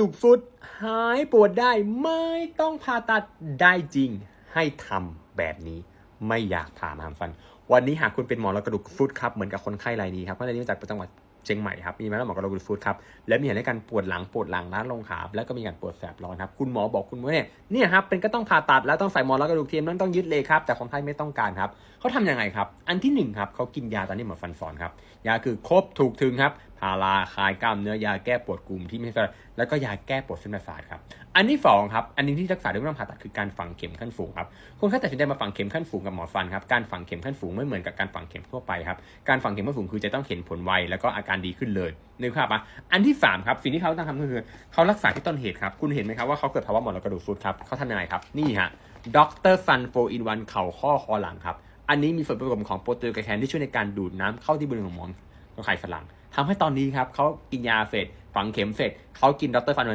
ตุกฟุตหายปวดได้ไม่ต้องผ่าตัดได้จริง ให้ทำแบบนี้ไม่อยากผ่ามาทำฟัน วันนี้หากคุณเป็นหมอระกระดูกฟุตครับเหมือนกับคนไข้รายนี้ครับเพราะรายนี้มาจากจังหวัดเชียงใหม่ครับมีมาแล้วหมอกระดูกฟุตครับและมีอาการปวดหลังปวดหลังล้าลงขาแล้วก็มีการปวดแสบร้อนครับคุณหมอบอกคุณว่าเนี่ยเนี่ยครับเป็นก็ต้องผ่าตัดแล้วต้องใส่หมอนรองกระดูกเทียมนั่นต้องยึดเลยครับแต่คนไข้ไม่ต้องการครับเขาทำยังไงครับ อันที่หนึ่งครับเขากินยาตอนนี้หมอฟันสอนครับยาคือครบถูกถึงครับ พาราคลายกล้ามเนื้อยาแก้ปวดกลุ่มที่ไม่ใช่แล้วก็ยาแก้ปวดเส้นประสาทครับ อันที่สองครับ อันนี้ที่รักษาด้วยไม่ต้องผ่าตัดคือการฝังเข็มขั้นสูงครับ คนไข้ตัดสินใจมาฝังเข็มขั้นสูงกับหมอฟันครับ การฝังเข็มขั้นสูงไม่เหมือนกับการฝังเข็มทั่วไปครับ การฝังเข็มขั้นสูงคือจะต้องเห็นผลไวแล้วก็อาการดีขึ้นเลยนึกภาพปะอันที่สามครับสิ่งที่เขาต้องทำก็คือเขารักษาที่ต้นเหตุครับ คุณเห็นไหมครับว่าเขาเกิดภาวะหมอนรองกระดูกทรุดครับเขาทำยังไงครับ นี่ฮะด็อกเตอร์ฟันโฟอินวันเข่าข้อคอหลังครับ อันนี้มีส่วนผสมของโปรตีนไกลแคนที่ช่วยในการดูดน้ำเข้าที่บริเวณของหมอนของไข่ฝรั่ง ทำให้ตอนนี้ครับเขากินยาเสร็จฝังเข็มเสร็จเขากินด็อกเตอร์ฟัน